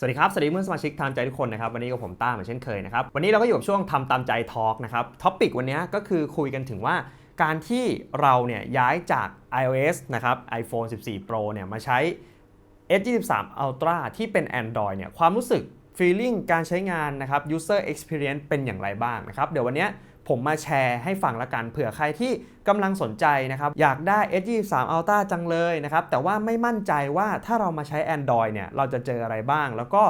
สวัสดีครับ สวัสดีเพื่อนสมาชิกตามใจทุกคนนะครับ วันนี้กับผมต้าเหมือนเช่นเคยนะครับ วันนี้เราก็อยู่กับช่วงทำตามใจทอล์กนะครับ ท็อปิกวันนี้ก็คือคุยกันถึงว่าการที่เราเนี่ยย้ายจาก iOS นะครับ iPhone 14 Pro เนี่ยมาใช้ S23 Ultra ที่เป็น Android เนี่ยความรู้สึก feeling การใช้งานนะครับ user experience เป็นอย่างไรบ้างนะครับ เดี๋ยววันนี้ ผมมาแชร์ให้ฟังละกันเผื่อใครที่กำลังสนใจนะครับ อยากได้ S23 Ultra จังเลยนะครับ แต่ว่าไม่มั่นใจว่าถ้าเรามาใช้ Android เนี่ย เราจะเจออะไรบ้าง แล้วก็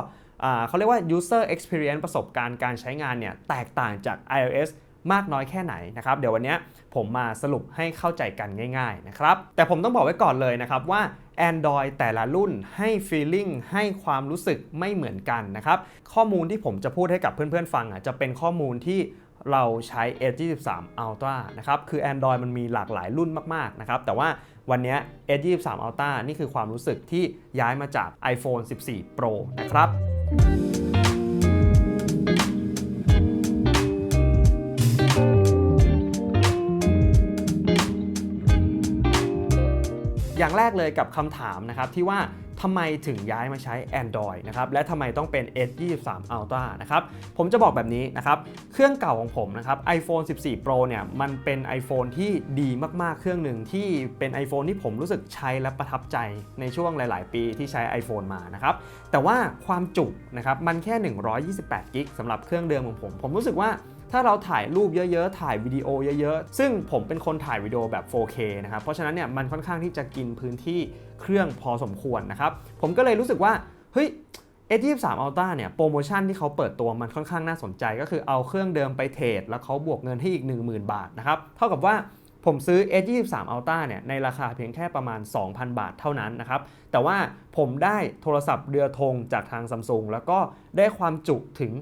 เขาเรียกว่า user experience ประสบการณ์การใช้งานเนี่ย แตกต่างจาก iOS มากน้อยแค่ไหนนะครับ เดี๋ยววันนี้ผมมาสรุปให้เข้าใจกันง่ายๆนะครับ แต่ผมต้องบอกไว้ก่อนเลยนะครับว่า Android แต่ละรุ่นให้ feeling ให้ความรู้สึกไม่เหมือนกันนะครับ ข้อมูลที่ผมจะพูดให้กับเพื่อนๆฟังอะจะเป็นข้อมูลที่ เราใช้ S23 Ultra นะครับ คือ Android มันมีหลากหลายรุ่นมากๆ นะครับ แต่ว่าวันนี้ย S23 Ultra นี่คือความรู้สึกที่ย้ายมาจาก iPhone 14 Pro นะครับ อย่างแรกเลยกับคำถามนะครับที่ว่า ทำไมถึงย้ายมาใช้ Android นะครับ และทำไมต้องเป็น S23 Ultra นะครับ ผมจะบอกแบบนี้นะครับ เครื่องเก่าของผมนะครับ iPhone 14 Pro เนี่ย มันเป็น iPhone ที่ดีมากๆ เครื่องหนึ่งที่เป็น iPhone ที่ผมรู้สึกใช้และประทับใจในช่วงหลาย ๆ ปีที่ใช้ iPhone มานะครับ แต่ว่าความจุนะครับ มันแค่ 128กิกสำหรับเครื่องเดิมของผม ผมรู้สึกว่า ถ้าเราถ่ายรูปเยอะๆ ถ่ายวิดีโอเยอะๆ ซึ่งผมเป็นคนถ่ายวิดีโอแบบ 4K นะครับ เพราะฉะนั้นเนี่ยมันค่อนข้างที่จะกินพื้นที่เครื่องพอสมควรนะครับ ผมก็เลยรู้สึกว่า เฮ้ย A23 Ultra เนี่ยโปรโมชั่นที่เขาเปิดตัวมันค่อนข้างน่าสนใจ ก็คือเอาเครื่องเดิมไปเทรดแล้วเขาบวกเงินให้อีก 10,000 บาทนะครับ เท่ากับว่า ผมซื้อ S23 Ultra เนี่ยในราคาเพียงแค่ประมาณ 2,000 บาทเท่านั้นนะครับ แต่ว่าผมได้โทรศัพท์เรือธงจากทางซัมซุงแล้วก็ได้ความจุถึง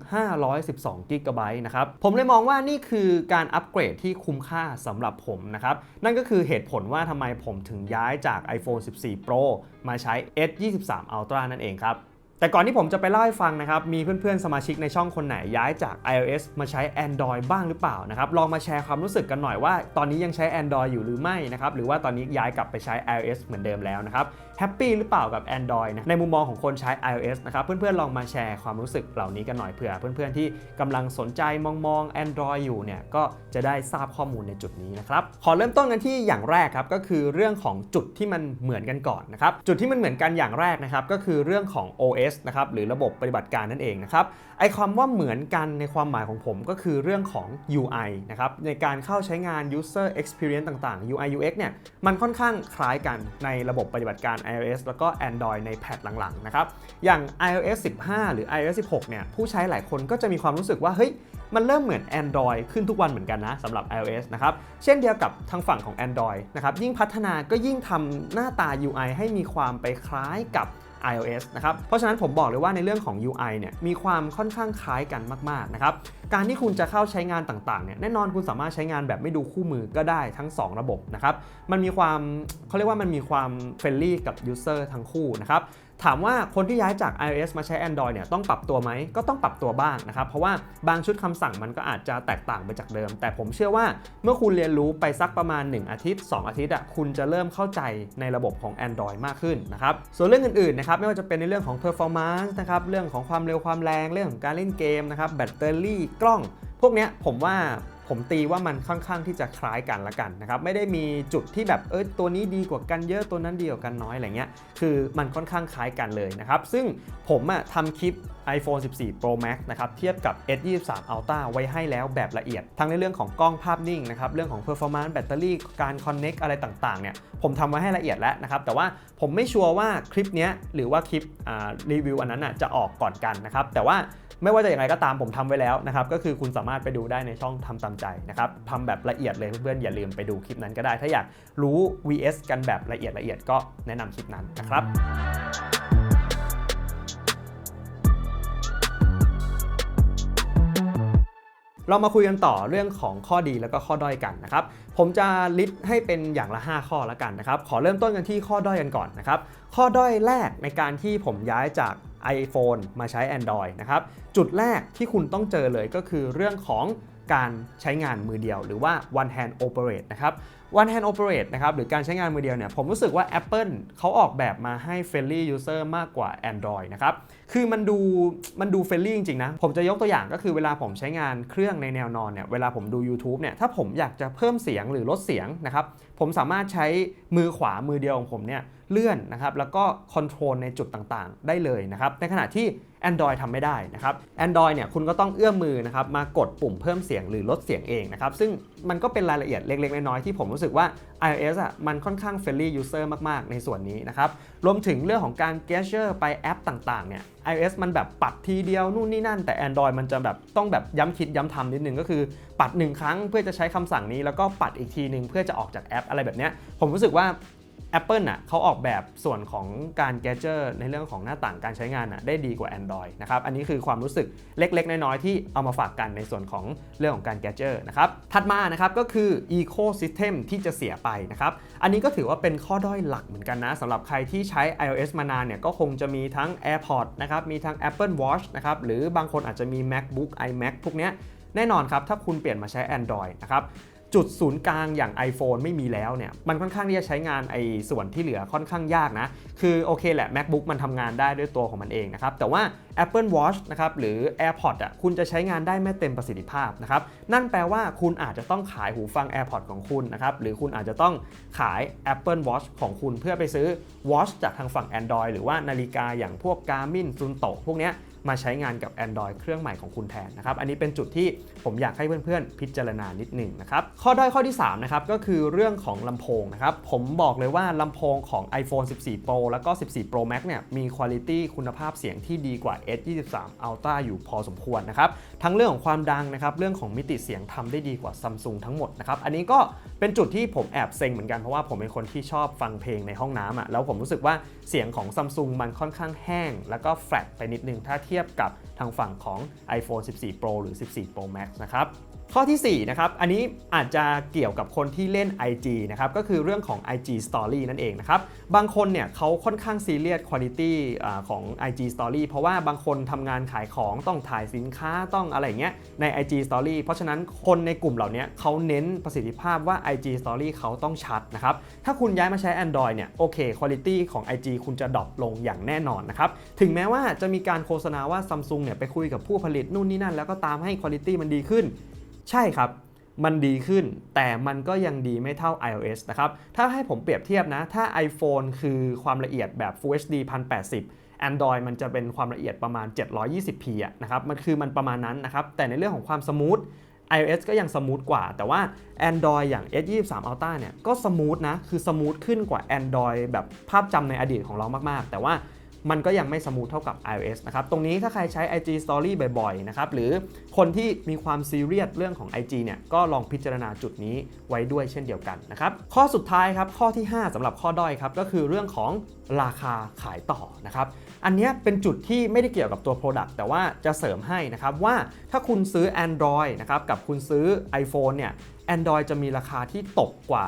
512 g b นะครับ ผมเลยมองว่านี่คือการอัปเกรดที่คุ้มค่าสำหรับผมนะครับ นั่นก็คือเหตุผลว่าทำไมผมถึงย้ายจาก iPhone 14 Pro มาใช้ S23 Ultra นั่นเองครับ แต่ก่อนที่ผมจะไปเล่าให้ฟังนะครับ มีเพื่อนๆ สมาชิกในช่องคนไหนย้ายจาก iOS มาใช้ Android บ้างหรือเปล่านะครับ ลองมาแชร์ความรู้สึกกันหน่อยว่า ตอนนี้ยังใช้ Android อยู่หรือไม่นะครับ หรือว่าตอนนี้ย้ายกลับไปใช้ iOS เหมือนเดิมแล้วนะครับ แฮปปี้หรือเปล่ากับ Android นะ ในมุมมองของคนใช้ iOS นะครับ เพื่อนๆ ลองมาแชร์ความรู้สึกเหล่านี้กันหน่อยเผื่อ เพื่อนๆ ที่กำลังสนใจมองมอง Android อยู่เนี่ย ก็จะได้ทราบข้อมูลในจุดนี้นะครับ ขอเริ่มต้นกันที่อย่างแรกครับ ก็คือเรื่องของจุดที่มันเหมือนกันก่อนนะครับ จุดที่มันเหมือนกันอย่างแรกนะครับ ก็คือเรื่องของ OS นะครับหรือระบบปฏิบัติการนั่นเองนะครับไอความว่าเหมือนกันในความหมายของผมก็คือเรื่องของ UI นะครับในการเข้าใช้งาน user experience ต่างๆ UI UX เนี่ยมันค่อนข้างคล้ายกันในระบบปฏิบัติการ iOS แล้วก็ Android ในแพทหลังๆนะครับอย่าง iOS 15 หรือ iOS 16 เนี่ยผู้ใช้หลายคนก็จะมีความรู้สึกว่าเฮ้ยมันเริ่มเหมือน Android ขึ้นทุกวันเหมือนกันนะสำหรับ iOS นะครับ เช่นเดียวกับทางฝั่งของ Android นะครับ ยิ่งพัฒนาก็ยิ่งทำหน้าตา UI ให้มีความไปคล้ายกับ iOS นะครับ เพราะฉะนั้นผมบอกเลยว่าในเรื่องของ UI เนี่ยมีความค่อนข้างคล้ายกันมาก ๆ นะครับ การที่คุณจะเข้าใช้งานต่าง ๆ เนี่ยแน่นอนคุณสามารถใช้งานแบบไม่ดูคู่มือก็ได้ทั้ง 2 ระบบนะครับ มันมีความเขาเรียกว่ามันมีความเฟรนลี่กับ user ทั้งคู่นะครับ ถามว่าคนที่ย้ายจาก iOS มาใช้ Android เนี่ยต้องปรับตัวไหมก็ต้องปรับตัวบ้างนะครับเพราะว่าบางชุดคำสั่งมันก็อาจจะแตกต่างไปจากเดิม แต่ผมเชื่อว่าเมื่อคุณเรียนรู้ไปสักประมาณ 1 อาทิตย์ 2 อาทิตย์อะคุณจะเริ่มเข้าใจในระบบของ Android มากขึ้นนะครับส่วนเรื่องอื่นๆนะครับไม่ว่าจะเป็นในเรื่องของ performance นะครับเรื่องของความเร็วความแรงเรื่องของการเล่นเกมนะครับแบตเตอรี่กล้อง พวกเนี้ยผมว่า ผมตีว่ามันค่อนข้างที่จะคล้ายกันละกันนะครับไม่ได้มีจุดที่แบบเออตัวนี้ดีกว่ากันเยอะตัวนั้นดีกว่ากันน้อยอะไรเงี้ยคือมันค่อนข้างคล้ายกันเลยนะครับซึ่งผมอะทำคลิป iPhone 14 Pro Max นะครับเทียบกับ S23 Ultra ไว้ให้แล้วแบบละเอียด ทั้งในเรื่องของกล้องภาพนิ่งนะครับเรื่องของ performance แบตเตอรี่การ connect อะไรต่างๆเนี่ยผมทำไว้ให้ละเอียดแล้วนะครับแต่ว่าผมไม่ชัวร์ว่าคลิปนี้หรือว่าคลิปรีวิวอันนั้นอะจะออกก่อนกันนะครับแต่ว่าไม่ว่าจะอย่างไรก็ตามผมทำไว้แล้วนะครับก็คือคุณสามารถไปดูได้ในช่องทำตามใจนะครับทำแบบละเอียดเลยเพื่อนๆอย่าลืมไปดูคลิปนั้นก็ได้ ถ้าอยากรู้ VS กันแบบละเอียดละเอียดก็แนะนำคลิปนั้นนะครับ เรามาคุยกันต่อเรื่องของข้อดีแล้วก็ข้อด้อยกันนะครับ ผมจะลิสต์ให้เป็นอย่างละ 5 ข้อละกันนะครับ ขอเริ่มต้นกันที่ข้อด้อยกันก่อนนะครับ ข้อด้อยแรกในการที่ผมย้ายจาก iPhone มาใช้ Android นะครับ จุดแรกที่คุณต้องเจอเลยก็คือเรื่องของการใช้งานมือเดียวหรือว่า one hand operate นะครับ one hand operate นะครับหรือการใช้งานมือเดียวเนี่ยผมรู้สึกว่า Apple เขาออกแบบมาให้ friendly user มากกว่า Android นะครับคือมันดูมันดู friendly จริงๆนะ ผมจะยกตัวอย่างก็คือเวลาผมใช้งานเครื่องในแนวนอนเนี่ยเวลาผมดู YouTube เนี่ยถ้าผมอยากจะเพิ่มเสียงหรือลดเสียงนะครับผมสามารถใช้มือขวามือเดียวของผมเนี่ย เลื่อนนะครับแล้วก็คอนโทรลในจุดต่างๆ ได้เลยนะครับในขณะที่ Android ทำไม่ได้นะครับ Android เนี่ยคุณก็ต้องเอื้อมมือนะครับมากดปุ่มเพิ่มเสียงหรือลดเสียงเองนะครับซึ่งมันก็เป็นรายละเอียดเล็กๆ น้อยๆที่ผมรู้สึกว่า iOS อะมันค่อนข้าง friendly user มากๆ ในส่วนนี้นะครับรวมถึงเรื่องของการ gesture ไปแอปต่างๆเนี่ย iOS มันแบบปัดทีเดียวนู่นนี่นั่น แต่ Android มันจะแบบต้องแบบย้ำคิดย้ำทำนิดนึงก็คือปัดหนึ่งครั้งเพื่อจะใช้คำสั่งนี้แล้วก็ปัดอีกทีหนึ่งเพื่อจะออกจากแอปอะไรแบบเนี้ยผมรู้สึกว่า Apple น่ะเขาออกแบบส่วนของการ g a d g e t ในเรื่องของหน้าต่างการใช้งานน่ะได้ดีกว่า Android นะครับ อันนี้คือความรู้สึกเล็ก ๆ น้อย ๆ ที่เอามาฝากกันในส่วนของเรื่องของการ g a d g e t นะครับ ถัดมานะครับก็คือ Ecosystem ที่จะเสียไปนะครับ อันนี้ก็ถือว่าเป็นข้อด้อยหลักเหมือนกันนะสำหรับใครที่ใช้ iOS มานานเนี่ยก็คงจะมีทั้ง AirPods นะครับ มีทั้ง Apple Watch นะครับหรือบางคนอาจจะมี MacBook iMac พวกเนี้ยแน่นอนครับถ้าคุณเปลี่ยนมาใช้ Android นะครับ จุดศูนย์กลางอย่าง iPhone ไม่มีแล้วเนี่ยมันค่อนข้างที่จะใช้งานไอ้ส่วนที่เหลือค่อนข้างยากนะ คือโอเคแหละ MacBook มันทำงานได้ด้วยตัวของมันเองนะครับ แต่ว่า Apple Watch นะครับหรือ AirPods อะคุณจะใช้งานได้ไม่เต็มประสิทธิภาพนะครับ นั่นแปลว่าคุณอาจจะต้องขายหูฟัง AirPods ของคุณนะครับ หรือคุณอาจจะต้องขาย Apple Watch ของคุณเพื่อไปซื้อ Watch จากทางฝั่ง Android หรือว่านาฬิกาอย่างพวก Garmin Sunto พวกเนี้ย มาใช้งานกับ Android เครื่องใหม่ของคุณแทนนะครับ อันนี้เป็นจุดที่ผมอยากให้เพื่อนๆ พิจารณานิดหนึ่งนะครับ ข้อด้อยข้อที่3นะครับก็คือเรื่องของลำโพงนะครับ ผมบอกเลยว่าลำโพงของ iPhone 14 Pro แล้วก็ 14 Pro Max เนี่ยมีคุณภาพคุณภาพเสียงที่ดีกว่า S23 Ultra อยู่พอสมควรนะครับ ทั้งเรื่องของความดังนะครับ เรื่องของมิติเสียงทำได้ดีกว่า Samsung ทั้งหมดนะครับ อันนี้ก็เป็นจุดที่ผมแอบเซ็งเหมือนกันเพราะว่าผมเป็นคนที่ชอบฟังเพลงในห้องน้ำอะแล้วผมรู้สึกว่าเสียงของซัมซุงมันค่อนข้างแห้ง แล้วก็แฟลตไปนิดนึงถ้าเทียบกับทางฝั่งของ iPhone 14 Pro หรือ 14 Pro Max นะครับ ข้อทีสี่4นะครับ อันนี้อาจจะเกี่ยวกับคนที่เล่น IG นะครับ ก็คือเรื่องของ IG Story นั่นเองนะครับ บางคนเนี่ยเขาค่อนข้างซีเรียสคุณภาพของ IG Story เพราะว่าบางคนทำงานขายของต้องถ่ายสินค้าต้องอะไรเงี้ยใน IG Story เพราะฉะนั้นคนในกลุ่มเหล่านี้เขาเน้นประสิทธิภาพว่า IG Story เขาต้องชัดนะครับ ถ้าคุณย้ายมาใช้ Android เนี่ยโอเคคุณภาพของ IG คุณจะดรอปลงอย่างแน่นอนนะครับ ถึงแม้ว่าจะมีการโฆษณาว่า Samsung เนี่ยไปคุยกับผู้ผลิตนู่นนี่นั่น แล้วก็ตามให้คุณภาพมันดีขึ้น ใช่ครับ มันดีขึ้น แต่มันก็ยังดีไม่เท่า iOS นะครับ ถ้าให้ผมเปรียบเทียบนะ ถ้า iPhone คือความละเอียดแบบ Full HD 1080 Android มันจะเป็นความละเอียดประมาณ 720p อะนะครับ มันคือมันประมาณนั้นนะครับ แต่ในเรื่องของความสมูท iOS ก็ยังสมูทกว่า แต่ว่า Android อย่าง S23 Ultra เนี่ย ก็สมูทนะ คือสมูทขึ้นกว่า Android แบบภาพจำในอดีตของเรามาก ๆ แต่ว่า มันก็ยังไม่สมูทเท่ากับ iOS นะครับ ตรงนี้ถ้าใครใช้ IG Story บ่อยๆ นะครับ หรือคนที่มีความซีเรียสเรื่องของ IG เนี่ย ก็ลองพิจารณาจุดนี้ไว้ด้วยเช่นเดียวกันนะครับ ข้อสุดท้ายครับ ข้อที่ 5สำหรับข้อด้อยครับ ก็คือเรื่องของราคาขายต่อนะครับ อันนี้เป็นจุดที่ไม่ได้เกี่ยวกับตัว Product แต่ว่าจะเสริมให้นะครับว่าถ้าคุณซื้อ Android นะครับ กับคุณซื้อ iPhone เนี่ย Android จะมีราคาที่ตกกว่า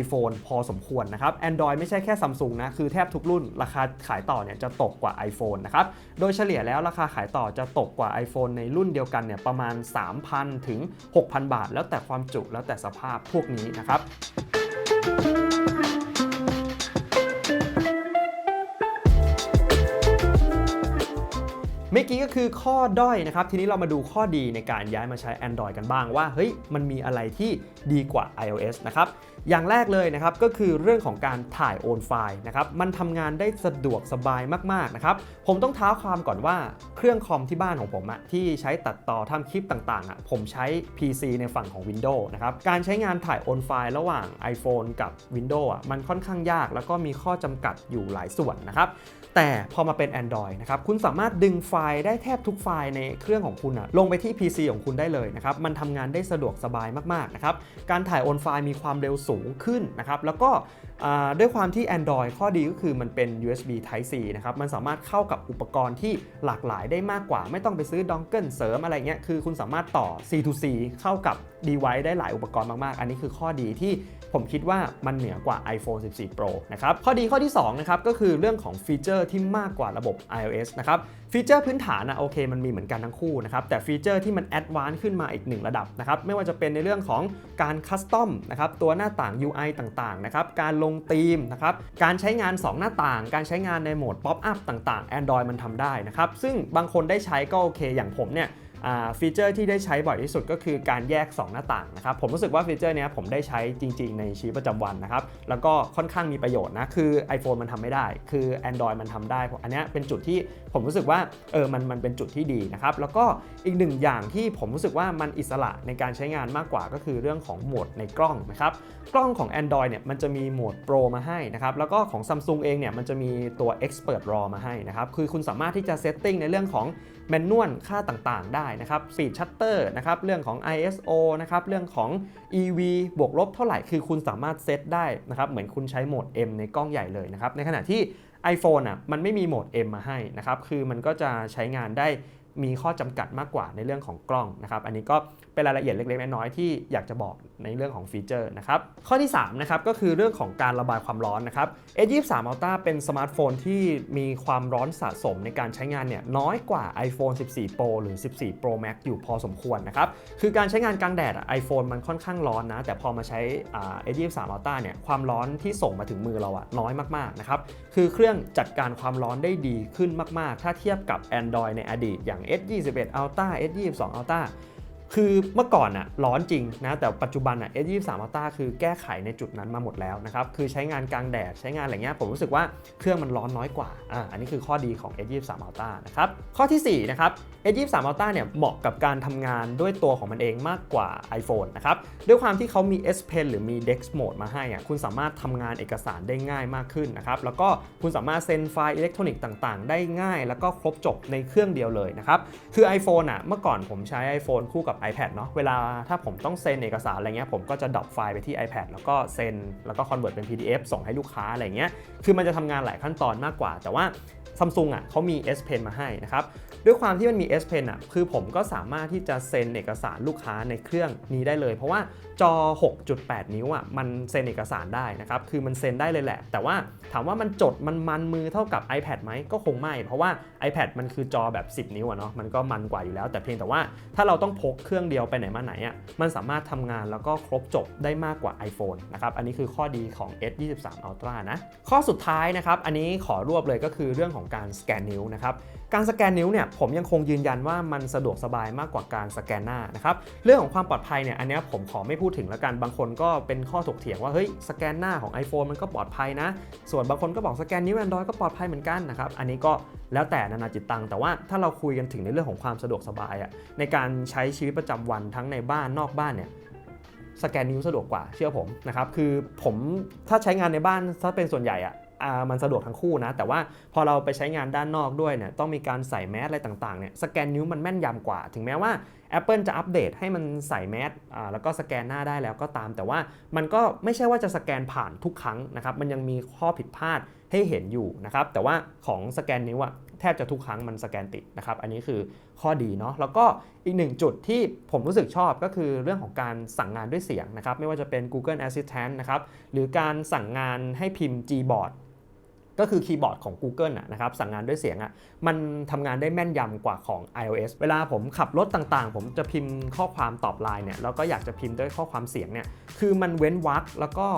iPhone พอสมควรนะครับ Android ไม่ใช่แค่ Samsung นะ คือแทบทุกรุ่นราคาขายต่อเนี่ยจะตกกว่า iPhone นะครับ โดยเฉลี่ยแล้วราคาขายต่อจะตกกว่า iPhone ในรุ่นเดียวกันเนี่ยประมาณ 3,000 ถึง 6,000 บาท แล้วแต่ความจุแล้วแต่สภาพพวกนี้นะครับ มื่อกี้ก็คือข้อด้อยนะครับ ทีนี้เรามาดูข้อดีในการย้ายมาใช้ Android กันบ้างว่าเฮ้ยมันมีอะไรที่ดีกว่า iOS นะครับอย่างแรกเลยนะครับก็คือเรื่องของการถ่ายโอนไฟล์นะครับมันทำงานได้สะดวกสบายมากๆนะครับผมต้องเท้าความก่อนว่าเครื่องคอมที่บ้านของผมอะที่ใช้ตัดต่อทำคลิปต่างๆอะผมใช้ PC ในฝั่งของ Windows นะครับการใช้งานถ่ายโอนไฟล์ระหว่าง iPhone กับ Windows อะมันค่อนข้างยาก แล้วก็มีข้อจำกัดอยู่หลายส่วนนะครับ แต่พอมาเป็น Android นะครับคุณสามารถดึงไฟล์ได้แทบทุกไฟล์ในเครื่องของคุณอะลงไปที่ PC ของคุณได้เลยนะครับมันทำงานได้สะดวกสบายมากๆนะครับการถ่ายโอนไฟล์มีความเร็วสูงขึ้นนะครับแล้วก็ด้วยความที่ Android ข้อดีก็คือมันเป็น USB Type C นะครับมันสามารถเข้ากับอุปกรณ์ที่หลากหลายได้มากกว่า ไม่ต้องไปซื้อดองเกิลเสริมอะไรเงี้ยคือคุณสามารถต่อ C to C เข้ากับ device ได้หลายอุปกรณ์มากๆ อันนี้คือข้อดีที่ ผมคิดว่ามันเหนือกว่า iPhone 14 Pro นะครับ ข้อดีข้อที่2นะครับก็คือเรื่องของฟีเจอร์ที่มากกว่าระบบ iOS นะครับ ฟีเจอร์พื้นฐานนะโอเคมันมีเหมือนกันทั้งคู่นะครับ แต่ฟีเจอร์ที่มันแอดวานซ์ขึ้นมาอีกหนึ่งระดับนะครับ ไม่ว่าจะเป็นในเรื่องของการคัสตอมนะครับ ตัวหน้าต่าง UI ต่างๆ นะครับ การลงธีมนะครับ การใช้งาน 2 หน้าต่าง การใช้งานในโหมด Pop Up ต่างๆ Android มันทำได้นะครับ ซึ่งบางคนได้ใช้ก็โอเค อย่างผมเนี่ย ฟีเจอร์ที่ได้ใช้บ่อยที่สุดก็คือการแยก 2 หน้าต่างนะครับผมรู้สึกว่าฟีเจอร์นี้ผมได้ใช้จริง ๆ ในชีวิตประจำวันนะครับแล้วก็ค่อนข้างมีประโยชน์นะคือ iPhone มันทำไม่ได้ คือ Android มันทำได้อันนี้เป็นจุดที่ผมรู้สึกว่าเออมันมันเป็นจุดที่ดีนะครับแล้วก็อีกหนึ่งอย่างที่ผมรู้สึกว่ามันอิสระในการใช้งานมากกว่าก็คือเรื่องของโหมดในกล้องนะครับกล้องของ Android เนี่ยมันจะมีโหมด Pro มาให้นะครับแล้วก็ของ Samsung เองเนี่ยมันจะมีตัว Expert RAW มาให้นะครับคือคุณสามารถที่จะเซตติ้งในเรื่องของ แมนนวลค่าต่างๆ ได้นะครับ Speed Shutter นะครับเรื่องของ ISO นะครับเรื่องของ EV บวกลบเท่าไหร่คือคุณสามารถเซตได้นะครับเหมือนคุณใช้โหมด M ในกล้องใหญ่เลยนะครับในขณะที่ iPhone อะมันไม่มีโหมด M มาให้นะครับคือมันก็จะใช้งานได้ มีข้อจำกัดมากกว่าในเรื่องของกล้องนะครับ อันนี้ก็เป็นรายละเอียดเล็กๆ น้อยๆที่อยากจะบอกในเรื่องของฟีเจอร์นะครับ ข้อที่3นะครับก็คือเรื่องของการระบายความร้อนนะครับ A23 Ultra เป็นสมาร์ทโฟนที่มีความร้อนสะสมในการใช้งานเนี่ยน้อยกว่า iPhone 14 Pro หรือ 14 Pro Max อยู่พอสมควรนะครับ คือการใช้งานกลางแดดอะ iPhone มันค่อนข้างร้อนนะ แต่พอมาใช้ A23 Ultra เนี่ยความร้อนที่ส่งมาถึงมือเราอะน้อยมากๆนะครับ คือเครื่องจัดการความร้อนได้ดีขึ้นมากๆ ถ้าเทียบกับ Android ในอดีตอย่าง S21 Ultra S22 Ultra คือเมื่อก่อนอะร้อนจริงนะแต่ปัจจุบันอะ S23 Ultra คือแก้ไขในจุดนั้นมาหมดแล้วนะครับคือใช้งานกลางแดดใช้งานอะไรเงี้ยผมรู้สึกว่าเครื่องมันร้อนน้อยกว่าอ่าอันนี้คือข้อดีของ S23 Ultra นะครับข้อทีสี่4นะครับ S23 Ultra เนี่ยเหมาะกับการทำงานด้วยตัวของมันเองมากกว่า iPhone นะครับด้วยความที่เขามี S Pen หรือมี Dex Mode มาให้อะคุณสามารถทำงานเอกสารได้ง่ายมากขึ้นนะครับแล้วก็คุณสามารถเซ็นไฟล์อิเล็กทรอนิกส์ต่างๆ ได้ง่าย แล้วก็ครบจบในเครื่องเดียวเลยนะครับคือ iPhone อะเมื่อก่อนผมใช้ iPhone คู่กับ iPad เนาะเวลาถ้าผมต้องเซ็นเอกสารอะไรเงี้ยผมก็จะดรอปไฟล์ไปที่ iPad แล้วก็เซ็นแล้วก็คอนเวิร์ตเป็น PDF ส่งให้ลูกค้าอะไรเงี้ยคือมันจะทำงานหลายขั้นตอนมากกว่า แต่ว่าซัมซุงอะเขามี S Pen มาให้นะครับ ด้วยความที่มันมี S Pen อะคือผมก็สามารถที่จะเซ็นเอกสารลูกค้าในเครื่องนี้ได้เลย เพราะว่าจอ 6.8 นิ้วอะมันเซ็นเอกสารได้นะครับ คือมันเซ็นได้เลยแหละ แต่ว่าถามว่ามันจดมันมันมือเท่ากับ iPad ไหมก็คงไม่ เพราะว่า iPad มันคือจอแบบ 10 นิ้วอะเนาะมันก็มันกว่าอยู่แล้ว แต่เพียงแต่ว่าถ้าเราต้องพกเครื่องเดียวไปไหนมาไหนอะมันสามารถทำงานแล้วก็ครบจบได้มากกว่า iPhone นะครับอันนี้คือข้อดีของ S23 Ultra นะข้อสุดท้ายนะครับอันนี้ขอรวบเลยก็คือเรื่องของการสแกนนิ้วนะครับการสแกนนิ้วเนี่ยผมยังคงยืนยันว่ามันสะดวกสบายมากกว่าการสแกนหน้านะครับเรื่องของความปลอดภัยเนี่ยอันนี้ผมขอไม่พูดถึงแล้วกันบางคนก็เป็นข้อถกเถียงว่าเฮ้ยสแกนหน้าของ iPhone มันก็ปลอดภัยนะ ส่วนบางคนก็บอกสแกนนิ้ว Android ก็ปลอดภัยเหมือนกันนะครับอันนี้ก็แล้วแต่นานาจิตตังแต่ว่าถ้าเราคุยกันถึงในเรื่องของความสะดวกสบายอะในการใช้ชีวิตประจำวันทั้งในบ้านนอกบ้านเนี่ยสแกนนิ้วสะดวกกว่าเชื่อผมนะครับคือผมถ้าใช้งานในบ้านถ้าเป็นส่วนใหญ่อะ มันสะดวกทั้งคู่นะ แต่ว่าพอเราไปใช้งานด้านนอกด้วยเนี่ยต้องมีการใส่แมสอะไรต่างๆเนี่ยสแกนนิ้วมันแม่นยำกว่า ถึงแม้ว่า Apple จะอัปเดตให้มันใส่แมสอ่าแล้วก็สแกนหน้าได้แล้วก็ตาม แต่ว่ามันก็ไม่ใช่ว่าจะสแกนผ่านทุกครั้งนะครับมันยังมีข้อผิดพลาดให้เห็นอยู่นะครับแต่ว่าของสแกนนิ้วอะแทบจะทุกครั้งมันสแกนติดนะครับอันนี้คือข้อดีเนาะแล้วก็อีกหนึ่งจุดที่ผมรู้สึกชอบก็คือเรื่องของการสั่งงานด้วยเสียงนะครับไม่ว่าจะเป็น Google Assistant นะครับหรือการสั่งงานให้พิมพ์ Gboard ก็คือคีย์บอร์ดของ Google อะนะครับสั่งงานด้วยเสียงอะมันทำงานได้แม่นยำกว่าของ iOS เวลาผมขับรถต่างๆ ผมจะพิมพ์ข้อความตอบไลน์เนี่ยแล้วก็อยากจะพิมพ์ด้วยข้อความเสียงเนี่ยคือมันเว้นวรรคแล้วก็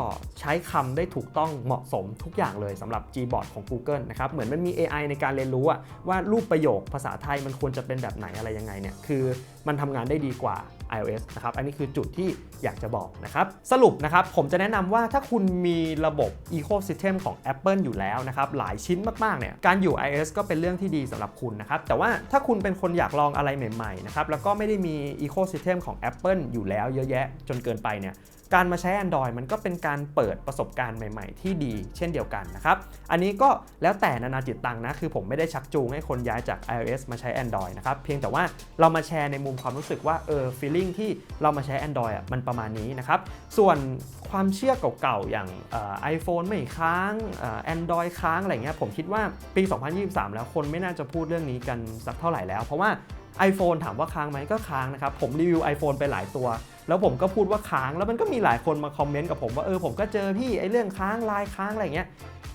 ใช้คำได้ถูกต้องเหมาะสมทุกอย่างเลยสำหรับ Gboard ของ Google นะครับเหมือนมันมี AI ในการเรียนรู้ว่ารูปประโยคภาษาไทยมันควรจะเป็นแบบไหนอะไรยังไงเนี่ยคือมันทำงานได้ดีกว่า iOS นะครับ อันนี้คือจุดที่อยากจะบอกนะครับ สรุปนะครับ ผมจะแนะนำว่าถ้าคุณมีระบบ Ecosystem ของ Apple อยู่แล้วนะครับ หลายชิ้นมาก ๆ เนี่ย การอยู่ iOS ก็เป็นเรื่องที่ดีสำหรับคุณนะครับ แต่ว่าถ้าคุณเป็นคนอยากลองอะไรใหม่ ๆ นะครับ แล้วก็ไม่ได้มี Ecosystem ของ Apple อยู่แล้วเยอะแยะจนเกินไปเนี่ย การมาใช้ Android มันก็เป็นการเปิดประสบการณ์ใหม่ ๆ ที่ดี เช่นเดียวกันนะครับ อันนี้ก็แล้วแต่นานาจิตตังนะ คือผมไม่ได้ชักจูงให้คนย้ายจาก iOS มาใช้ Android นะครับ เพียงแต่ว่าเรามาแชร์ในมุมความรู้สึกว่าเออ feeling ที่เรามาใช้ Android อะมันประมาณนี้นะครับ ส่วนความเชื่อเก่าๆ อย่างไอโฟนไม่ค้างแอนดรอยค้างอะไรเงี้ยผมคิดว่าปี 2023 แล้วคนไม่น่าจะพูดเรื่องนี้กันสักเท่าไหร่แล้ว เพราะว่า iPhone ถามว่าค้างไหมก็ค้างนะครับ ผมรีวิว iPhone ไปหลายตัว แล้วผมก็พูดว่าค้างแล้วมันก็มีหลายคนมาคอมเมนต์กับผมว่าเออผมก็เจอพี่ไอ้เรื่องค้างลน์ค้างอะไรเงี้ย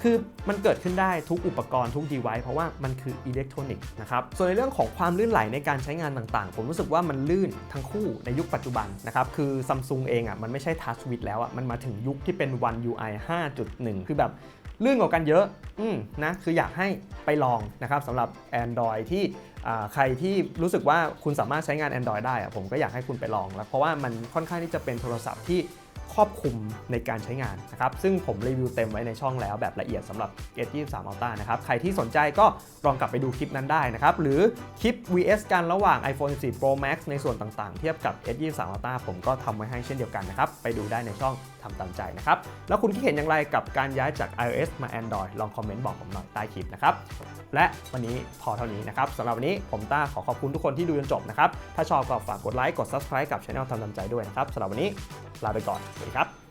คือมันเกิดขึ้นได้ทุกอุปกรณ์ทุก device เพราะว่ามันคืออิเล็กทรอนิกส์นะครับ ส่วนในเรื่องของความลื่นไหลในการใช้งานต่างๆ ผมรู้สึกว่ามันลื่นทั้งคู่ในยุคปัจจุบันนะครับ คือ Samsung เองอะมันไม่ใช่ Touch With แล้วอะมันมาถึงยุคที่เป็น One UI 5.1 คือแบบ ลื่นกว่ากันเยอะอืมนะคืออยากให้ไปลองนะครับสำหรับ Android ที่ใครที่รู้สึกว่าคุณสามารถใช้งาน Android ได้ผมก็อยากให้คุณไปลองแล้วเพราะว่ามันค่อนข้างที่จะเป็นโทรศัพท์ที่ครอบคลุมในการใช้งานนะครับ ซึ่งผมรีวิวเต็มไว้ในช่องแล้วแบบละเอียดสำหรับ S23 Ultra นะครับ ใครที่สนใจก็ลองกลับไปดูคลิปนั้นได้นะครับ หรือคลิป VS กันระหว่าง iPhone 14 Pro Max ในส่วนต่างๆ เทียบกับ S23 Ultra ผมก็ทำไว้ให้เช่นเดียวกันนะครับ ไปดูได้ในช่อง ทำตามใจนะครับ แล้วคุณคิดเห็นอย่างไรกับการย้ายจาก iOS มา Android ลองคอมเมนต์บอกผมหน่อยใต้คลิปนะครับ และวันนี้พอเท่านี้นะครับสำหรับวันนี้ผมต้าขอขอบคุณทุกคนที่ดูจนจบนะครับ ถ้าชอบก็ฝากกดไลค์กด Subscribe กับช่องทำตามใจด้วยนะครับสำหรับวันนี้ลาไปก่อนสวัสดีครับ